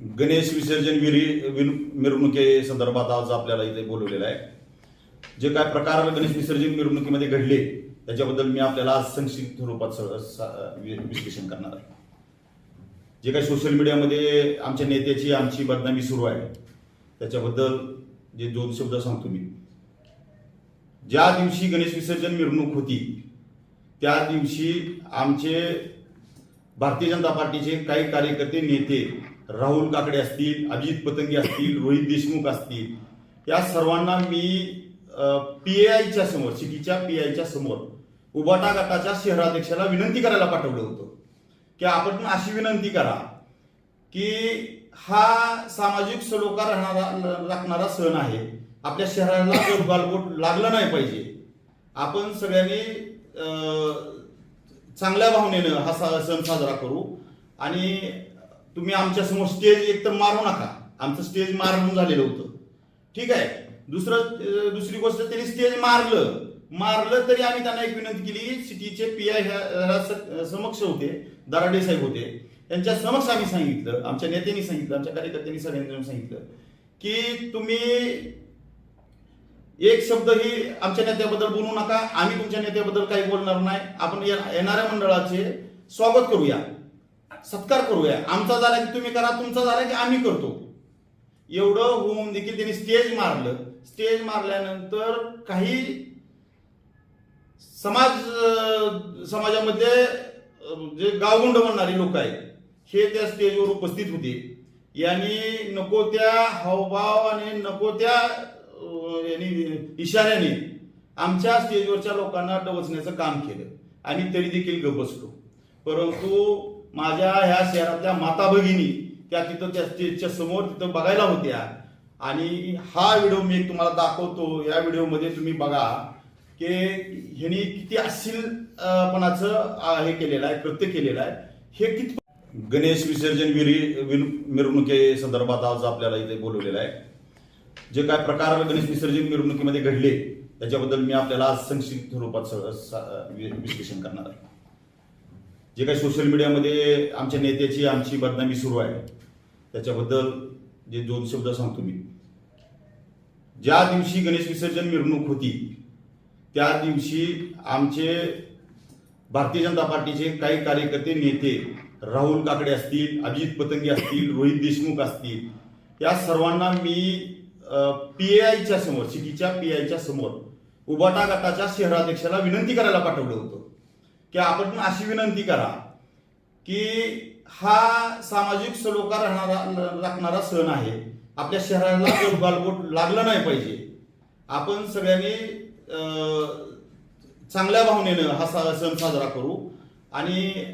गणेश विसर्जन विरी मिरवणुके मिरवणुकी संदर्भात आज आपल्याला इथे बोलवलेलं आहे. जे काय प्रकार गणेश विसर्जन मिरवणुकीमध्ये घडले त्याच्याबद्दल मी आपल्याला आज संक्षिप्त रूपात स- विश्लेषण करणार आहे. जे काही सोशल मीडियामध्ये आमच्या नेत्याची आमची बदनामी सुरू आहे त्याच्याबद्दल जे दोन शब्द सांगतो मी. ज्या दिवशी गणेश विसर्जन मिरवणूक होती त्या दिवशी आमचे भारतीय जनता पार्टीचे काही कार्यकर्ते नेते राहुल काकडे असतील अजित पतंगे असतील रोहित देशमुख असतील या सर्वांना मी पी आयच्या समोर सिटीच्या पी आयच्या समोर उबाटा गटाच्या शहराध्यक्षाला विनंती करायला पाठवलं होतं. की आपण अशी विनंती करा की हा सामाजिक सलोखा राहणारा राखणारा सण आहे. आपल्या शहराला गालबोट लागलं नाही पाहिजे. आपण सगळ्यांनी चांगल्या भावनेनं हा सण साजरा करू. आणि तुम्ही आमच्यासमोर स्टेज एक तर मारू नका. आमचं स्टेज मारून झालेलं होतं. ठीक आहे? दुसरं दुसरी गोष्ट त्यांनी स्टेज मारलं. मारलं तरी आम्ही त्यांना एक विनंती केली सिटीचे पी आय समक्ष होते दराडे साहेब होते. त्यांच्या समक्ष आम्ही सांगितलं आमच्या नेत्यांनी सांगितलं आमच्या कार्यकर्त्यांनी सगळ्यांनी सांगितलं की तुम्ही एक शब्दही आमच्या नेत्याबद्दल बोलू नका. आम्ही तुमच्या नेत्याबद्दल काही बोलणार नाही. आपण येणाऱ्या मंडळाचे स्वागत करूया. सत्कार करूया. आमचा झाला की तुम्ही करा तुमचा झाला की आम्ही करतो. एवढं होऊन देखील त्यांनी स्टेज मारलं. स्टेज मारल्यानंतर काही समाज समाजामध्ये जे गावगुंड म्हणणारे लोक आहेत हे त्या स्टेजवर उपस्थित होते. यांनी नको त्या हावभाव आणि नको त्या यांनी इशाऱ्याने आमच्या स्टेजवरच्या लोकांना डवचण्याचं काम केलं. आणि तरी देखील गप बसलो. परंतु माझ्या ह्या शहरातल्या माता भगिनी त्या तिथं त्या स्टेजच्या समोर तिथं बघायला होत्या. आणि हा व्हिडिओ मी तुम्हाला दाखवतो. या व्हिडिओमध्ये तुम्ही बघा की ह्यांनी किती अश्लीलपणाचं हे केलेलं आहे कृत्य केलेलं आहे. हे किती गणेश विसर्जन विरी विन- मिरवणुकी संदर्भात आज आपल्याला इथे बोलवलेलं आहे. जे काय प्रकार गणेश विसर्जन मिरवणुकीमध्ये घडले त्याच्याबद्दल मी आपल्याला आज संक्षिप्त रूपात स- विश्लेषण करणार आहे. जे काही सोशल मीडियामध्ये आमच्या नेत्याची आमची बदनामी सुरू आहे त्याच्याबद्दल जे दोन शब्द सांगतो मी. ज्या दिवशी गणेश विसर्जन मिरवणूक होती त्या दिवशी आमचे भारतीय जनता पार्टीचे काही कार्यकर्ते नेते राहुल काकडे असतील अजित पतंगे असतील रोहित देशमुख असतील या सर्वांना मी पी आयच्या समोर सिटीच्या पी आयच्या समोर उबाटा गटाच्या शहराध्यक्षाला विनंती करायला पाठवलं होतं. की आपण अशी विनंती करा की हा सामाजिक सलोखा राहणारा राखणारा सण आहे. आपल्या शहराला गालबोट लागलं नाही पाहिजे. आपण सगळ्यांनी चांगल्या भावनेनं हा सा- सण साजरा करू. आणि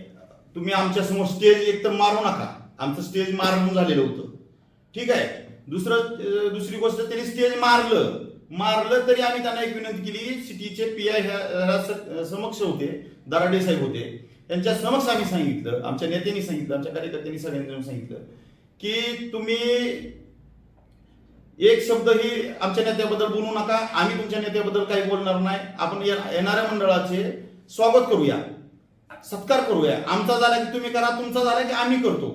तुम्ही आमच्यासमोर स्टेज एक तर मारू नका. आमचं स्टेज मारून झालेलं होतं. ठीक आहे. दुसरं दुसरी गोष्ट त्यांनी स्टेज मारलं. मारलं तरी आम्ही त्यांना एक विनंती केली सिटीचे पी आय समक्ष होते दराडे साहेब होते. त्यांच्या समक्ष आम्ही सांगितलं आमच्या नेत्यांनी सांगितलं आमच्या कार्यकर्त्यांनी सगळ्यांनी सांगितलं की तुम्ही एक शब्दही आमच्या नेत्याबद्दल बोलू नका आम्ही तुमच्या नेत्याबद्दल काही बोलणार नाही. आपण येणाऱ्या मंडळाचे स्वागत करूया सत्कार करूया. आमचा झाला की तुम्ही करा तुमचा झाला की आम्ही करतो.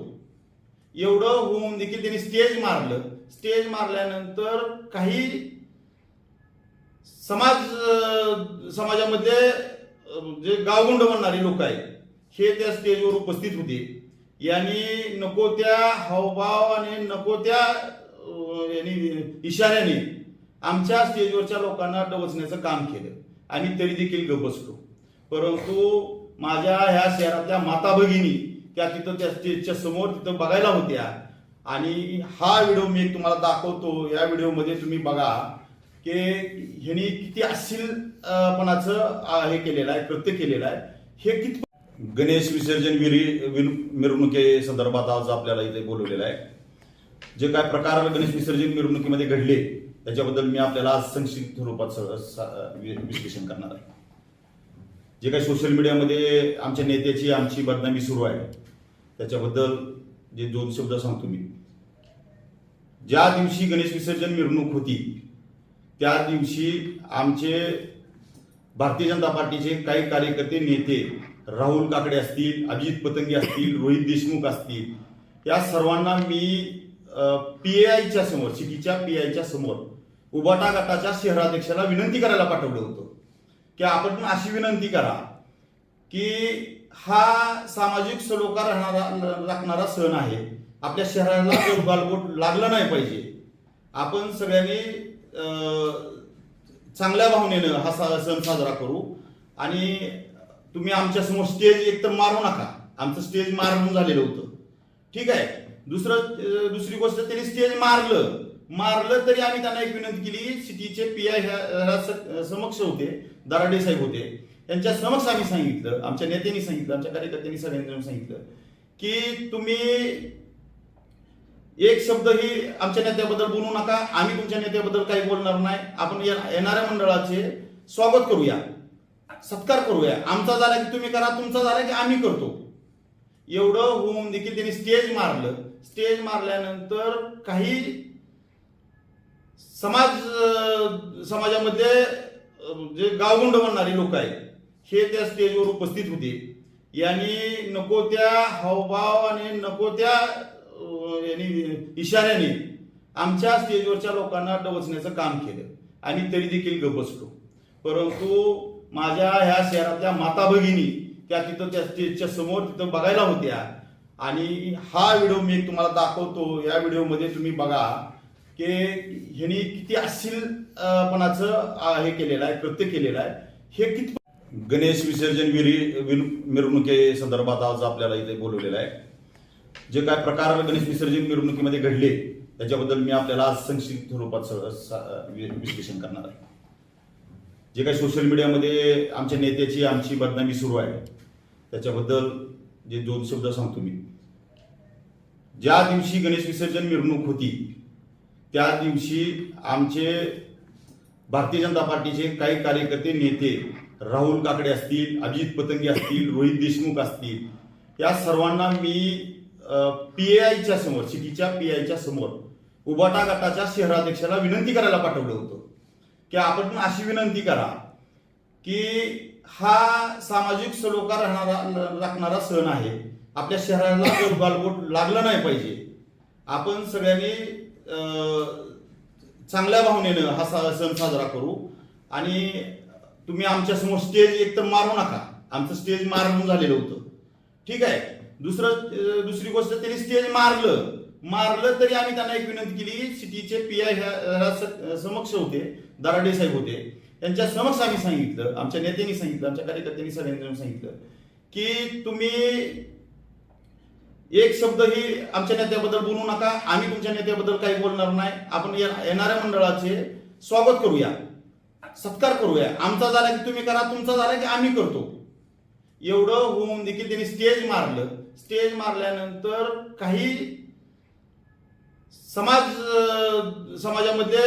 एवढं होऊन देखील त्यांनी स्टेज मारलं. स्टेज मारल्यानंतर काही समाज समाजामध्ये जे गावगुंड म्हणणारे लोक आहेत हे त्या स्टेजवर उपस्थित होते. यांनी नको त्या हावभाव आणि नको त्या यांनी इशाऱ्याने आमच्या स्टेजवरच्या लोकांना डवचण्याचं काम केलं. आणि तरी देखील गप बसलो. परंतु माझ्या ह्या शहरातल्या माता भगिनी त्या तिथं त्या स्टेजच्या समोर तिथं बघायला होत्या. आणि हा व्हिडिओ मी तुम्हाला दाखवतो. या व्हिडिओमध्ये तुम्ही बघा. की ह्यांनी किती अश्लीलपणाचं हे केलेलं आहे कृत्य केलेलं आहे हे किती गणेश विसर्जन विरी मिरवणुके मिरवणुकी संदर्भात आज आपल्याला इथे बोलवलेलं आहे. जे काय प्रकार गणेश विसर्जन मिरवणुकीमध्ये घडले त्याच्याबद्दल मी आपल्याला आज संक्षिप्त रूपात स- विश्लेषण करणार आहे. जे काही सोशल मीडियामध्ये आमच्या नेत्याची आमची बदनामी सुरू आहे त्याच्याबद्दल जे दोन शब्द सांगतो मी. ज्या दिवशी गणेश विसर्जन मिरवणूक होती त्या दिवशी आमचे भारतीय जनता पार्टीचे काही कार्यकर्ते नेते राहुल काकडे असतील अजित पतंगी असतील रोहित देशमुख असतील या सर्वांना मी पी आयच्या समोर सिटीच्या पी आयच्या समोर उबाटा गटाच्या शहराध्यक्षाला विनंती करायला पाठवलं होतं. की आपण अशी विनंती करा की हा सामाजिक सलोखा राहणारा राखणारा सण आहे. आपल्या शहराला गालबोट लागलं नाही पाहिजे. आपण सगळ्यांनी चांगल्या भावनेनं हा सा- सण साजरा करू. आणि तुम्ही आमच्यासमोर स्टेज एक तर मारू नका. आमचं स्टेज मारून झालेलं होतं. ठीक आहे? दुसरं दुसरी गोष्ट त्यांनी स्टेज मारलं. मारलं तरी आम्ही त्यांना एक विनंती केली सिटीचे पी आय ह्या समक्ष होते. दराडे साहेब होते. त्यांच्या समक्ष आम्ही सांगितलं. आमच्या नेत्यांनी सांगितलं. आमच्या कार्यकर्त्यांनी सगळ्यांनी सांगितलं की तुम्ही एक शब्दही आमच्या नेत्याबद्दल बोलू नका. आम्ही तुमच्या नेत्याबद्दल काही बोलणार नाही. आपण ये- येणाऱ्या मंडळाचे स्वागत करूया. सत्कार करूया. आमचा झाला की तुम्ही करा तुमचा झाला की आम्ही करतो. एवढं होऊन देखील त्यांनी स्टेज मारलं. स्टेज मारल्यानंतर काही समाज समाजामध्ये जे गावगुंड म्हणणारे लोक आहेत हे त्या स्टेजवर उपस्थित होते. यांनी नको त्या हावभाव आणि नको त्या यांनी इशाऱ्याने आमच्या स्टेजवरच्या लोकांना डवचण्याचं काम केलं. आणि तरी देखील गप बसलो. परंतु माझ्या ह्या शहरातल्या माता भगिनी त्या तिथं त्या स्टेजच्या समोर तिथं बघायला होत्या. आणि हा व्हिडिओ मी तुम्हाला दाखवतो. या व्हिडिओमध्ये तुम्ही बघा की ह्यांनी किती अश्लीलपणाचं हे केलेलं आहे कृत्य केलेलं आहे. हे किती गणेश विसर्जन विरी मिरवणुके संदर्भात आज आपल्याला इथे बोलवलेलं आहे. जे काय प्रकार गणेश विसर्जन मिरवणुकीमध्ये घडले त्याच्याबद्दल मी आपल्याला आज संक्षिप्त रूपात विश्लेषण करणार आहे. जे काही सोशल मीडियामध्ये आमच्या नेत्याची आमची बदनामी सुरू आहे त्याच्याबद्दल जे दोन शब्द सांगतो मी. ज्या दिवशी गणेश विसर्जन मिरवणूक होती त्या दिवशी आमचे भारतीय जनता पार्टीचे काही कार्यकर्ते नेते राहुल काकडे असतील अजित पतंगी असतील रोहित देशमुख असतील या सर्वांना मी पी आयच्या समोर सिटीच्या पी आयच्या समोर उबाटा गटाच्या शहराध्यक्षाला विनंती करायला पाठवलं होतं. की आपण अशी विनंती करा की हा सामाजिक सलोखा राहणारा राखणारा सण आहे. आपल्या शहराला गालबोट लागलं नाही पाहिजे. आपण सगळ्यांनी चांगल्या भावनेनं हा सा- सण साजरा करू. आणि तुम्ही आमच्यासमोर स्टेज एक तर मारू नका. आमचं स्टेज मारून झालेलं होतं. ठीक आहे? दुसरं दुसरी गोष्ट त्यांनी स्टेज मारलं. मारलं तरी आम्ही त्यांना एक विनंती केली सिटीचे पी आय समक्ष होते दराडे साहेब होते. त्यांच्या समक्ष आम्ही सांगितलं आमच्या नेत्यांनी सांगितलं आमच्या कार्यकर्त्यांनी सगळ्यांनी सांगितलं की तुम्ही एक शब्दही आमच्या नेत्याबद्दल बोलू नका आम्ही तुमच्या नेत्याबद्दल काही बोलणार नाही. आपण ये- येणाऱ्या मंडळाचे स्वागत करूया सत्कार करूया. आमचा झाला की तुम्ही करा तुमचा झाला की आम्ही करतो. एवढं होऊन देखील त्यांनी स्टेज मारलं. स्टेज मारल्यानंतर काही समाज समाजामध्ये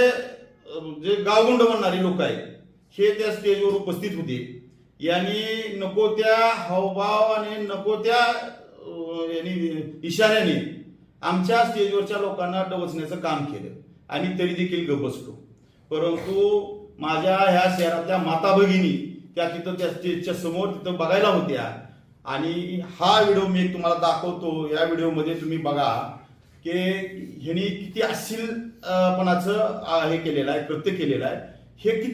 जे गावगुंड म्हणणारी लोक आहेत हे त्या स्टेजवर उपस्थित होते. यांनी नको त्या हावभाव आणि नको त्या यांनी इशाऱ्याने आमच्या स्टेजवरच्या लोकांना डवचण्याचं काम केलं. आणि तरी देखील गप बसलो. परंतु माझ्या ह्या शहरातल्या माता भगिनी त्या तिथं त्या स्टेजच्या समोर तिथं बघायला होत्या. आणि हा व्हिडिओ मी तुम्हाला दाखवतो. या व्हिडिओमध्ये तुम्ही बघा की ह्यांनी किती अश्लीलपणाचं हे केलेलं आहे कृत्य केलेलं आहे. हे किती